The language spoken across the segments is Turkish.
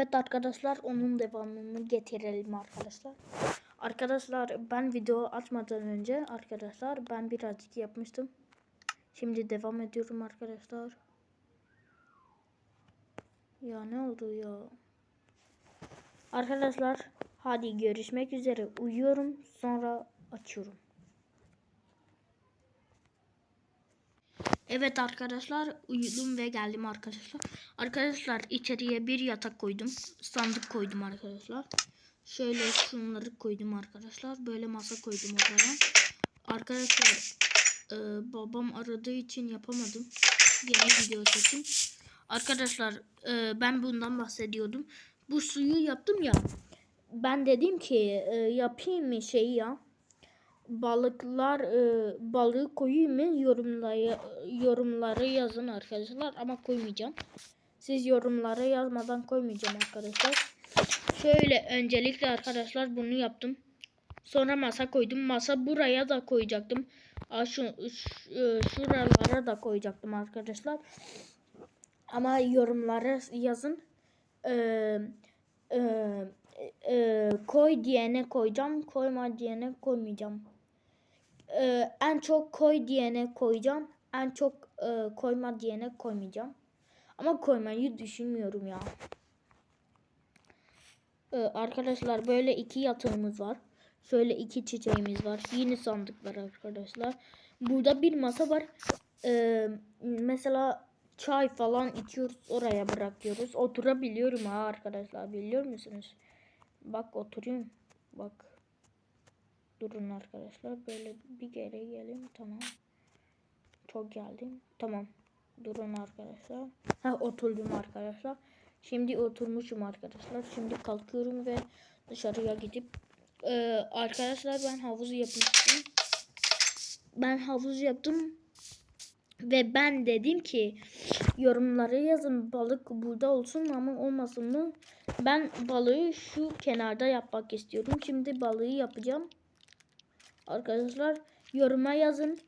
Evet arkadaşlar onun devamını getirelim arkadaşlar. Arkadaşlar ben video açmadan önce arkadaşlar ben birazcık yapmıştım. Şimdi devam ediyorum arkadaşlar. Ya ne oldu ya? Arkadaşlar hadi görüşmek üzere. Uyuyorum sonra açıyorum. Evet arkadaşlar uyudum ve geldim arkadaşlar. Arkadaşlar içeriye bir yatak koydum. Sandık koydum arkadaşlar. Şöyle şunları koydum arkadaşlar. Böyle masa koydum oraya. Arkadaşlar e, babam aradığı için yapamadım. Yeni video çekim. Arkadaşlar e, ben bundan bahsediyordum. Bu suyu yaptım ya. Ben dedim ki e, yapayım mı şeyi ya balıklar e, balığı koyayım mı yorumlara yorumlara yazın arkadaşlar ama koymayacağım. Siz yorumlara yazmadan koymayacağım arkadaşlar. Şöyle öncelikle arkadaşlar bunu yaptım. Sonra masa koydum. Masa buraya da koyacaktım. Aa, şu e, şuralara da koyacaktım arkadaşlar. Ama yorumlara yazın. Ee, e, e, koy diyene koyacağım. Koyma diyene koymayacağım. Ee, en çok koy diyene koyacağım. En çok e, koyma diyene koymayacağım. Ama koymayı düşünmüyorum ya. Ee, arkadaşlar böyle iki yatağımız var. Şöyle iki çiçeğimiz var. Yeni sandıklar arkadaşlar. Burada bir masa var. Ee, mesela çay falan içiyoruz. Oraya bırakıyoruz. Oturabiliyorum ha arkadaşlar. Biliyor musunuz? Bak oturuyorum. Bak. Durun arkadaşlar. Böyle bir kere geleyim. Tamam. Çok geldim. Tamam. Durun arkadaşlar. Ha oturdum arkadaşlar. Şimdi oturmuşum arkadaşlar. Şimdi kalkıyorum ve dışarıya gidip ee, arkadaşlar ben havuz yapmıştım. Ben havuz yaptım ve ben dedim ki yorumlara yazın balık burada olsun ama olmasın mı? Ben balığı şu kenarda yapmak istiyorum. Şimdi balığı yapacağım. Arkadaşlar yoruma yazın.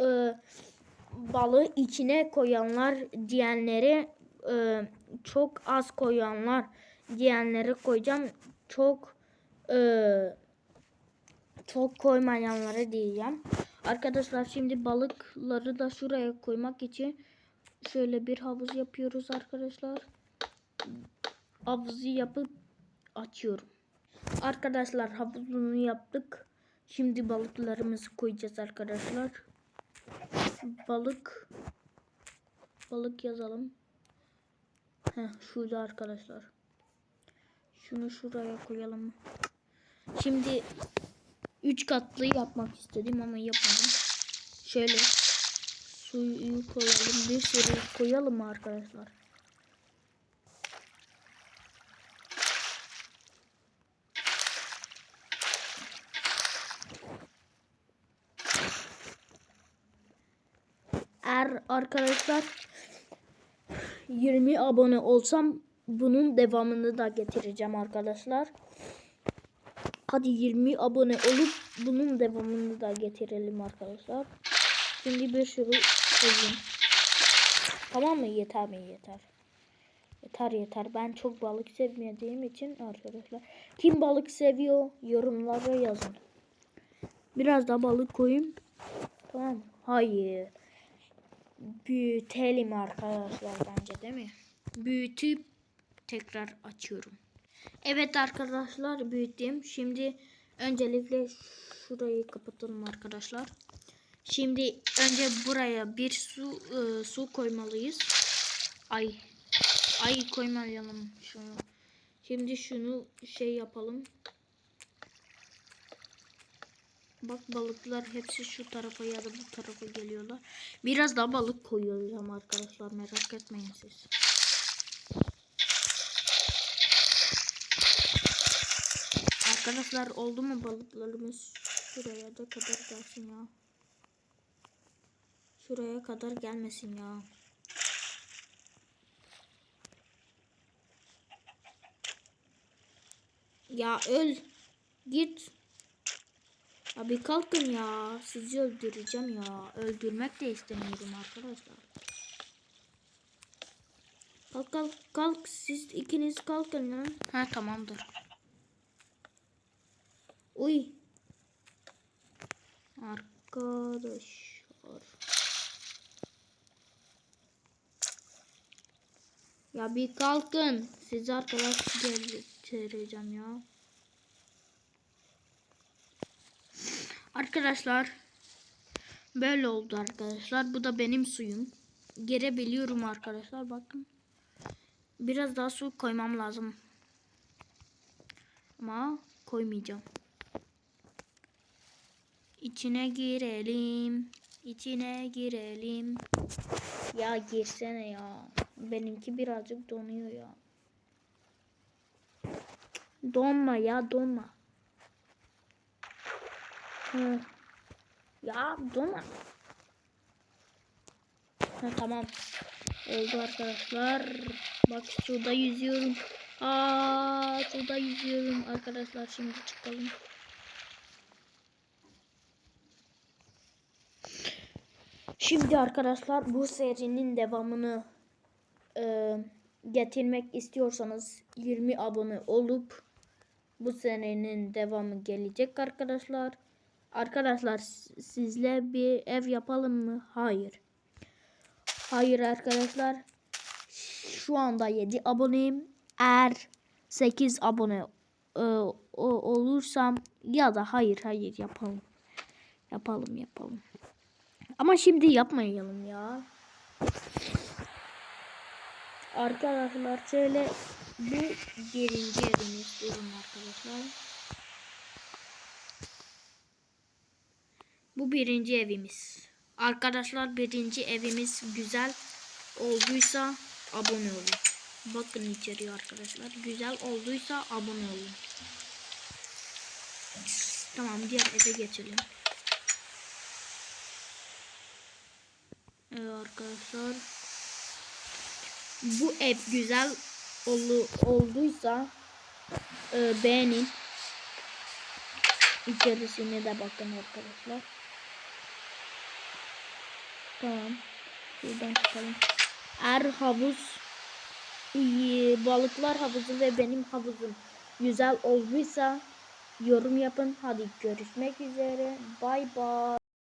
Ee, balığı içine koyanlar diyenleri e, çok az koyanlar diyenleri koyacağım. Çok e, çok koymayanlara diyeceğim. Arkadaşlar şimdi balıkları da şuraya koymak için şöyle bir havuz yapıyoruz arkadaşlar. Havuzu yapıp açıyorum. Arkadaşlar havuzunu yaptık. Şimdi balıklarımızı koyacağız arkadaşlar. Balık balık yazalım. Heh, şurada arkadaşlar. Şunu şuraya koyalım. Şimdi 3 katlı yapmak istedim ama yapmadım. Şöyle suyu koyalım. Bir sürü koyalım arkadaşlar? Eğer arkadaşlar 20 abone olsam bunun devamını da getireceğim arkadaşlar. Hadi 20 abone olup bunun devamını da getirelim arkadaşlar. Şimdi bir sürü koyayım. Tamam mı? Yeter mi? Yeter. Yeter yeter. Ben çok balık sevmediğim için arkadaşlar. Kim balık seviyor? Yorumlara yazın. Biraz da balık koyayım. Tamam? Hayır. Büyütelim arkadaşlar bence değil mi? Büyütüp tekrar açıyorum. Evet arkadaşlar büyüttüm. Şimdi öncelikle şurayı kapatalım arkadaşlar. Şimdi önce buraya bir su e, su koymalıyız. Ay ay koymayalım şunu. Şimdi şunu şey yapalım. Bak balıklar hepsi şu tarafa ya da bu tarafa geliyorlar. Biraz daha balık koyuyorum arkadaşlar merak etmeyin siz. Arkadaşlar oldu mu balıklarımız? Şuraya da kadar gelsin ya. Şuraya kadar gelmesin ya. Ya öl. Git. Abi kalkın ya. Sizi öldüreceğim ya. Öldürmek de istemiyorum arkadaşlar. Kalk. Kalk kalk siz ikiniz kalkın lan. Ha tamamdır. Uy. Arkadaşlar. Ya bir kalkın. Sizi arkadaş getireceğim ya. Arkadaşlar. Böyle oldu arkadaşlar. Bu da benim suyum. Girebiliyorum arkadaşlar. Bakın. Biraz daha su koymam lazım. Ama koymayacağım. İçine girelim. İçine girelim. Ya girsene ya. Benimki birazcık donuyor ya. Donma ya donma. Hı. Ya donma. Ha, tamam. Oldu arkadaşlar. Bak suda yüzüyorum. Aa suda yüzüyorum arkadaşlar. Şimdi çıkalım. Şimdi arkadaşlar bu serinin devamını e, getirmek istiyorsanız 20 abone olup bu serinin devamı gelecek arkadaşlar. Arkadaşlar sizle bir ev yapalım mı? Hayır. Hayır arkadaşlar. Şu anda 7 aboneyim. Eğer 8 abone e, olursam ya da hayır hayır yapalım. Yapalım yapalım. Ama şimdi yapmayalım ya. Arkadaşlar şöyle bu birinci evimiz durun arkadaşlar. Bu birinci evimiz. Arkadaşlar birinci evimiz güzel olduysa abone olun. Bakın içeriye arkadaşlar. Güzel olduysa abone olun. Tamam diğer eve geçelim. Evet arkadaşlar. Bu ev güzel olu, olduysa e, beğenin. İçerisine de bakın arkadaşlar. Tamam. Şuradan çıkalım. Eğer havuz iyi, balıklar havuzu ve benim havuzum güzel olduysa yorum yapın. Hadi görüşmek üzere. Bay bay.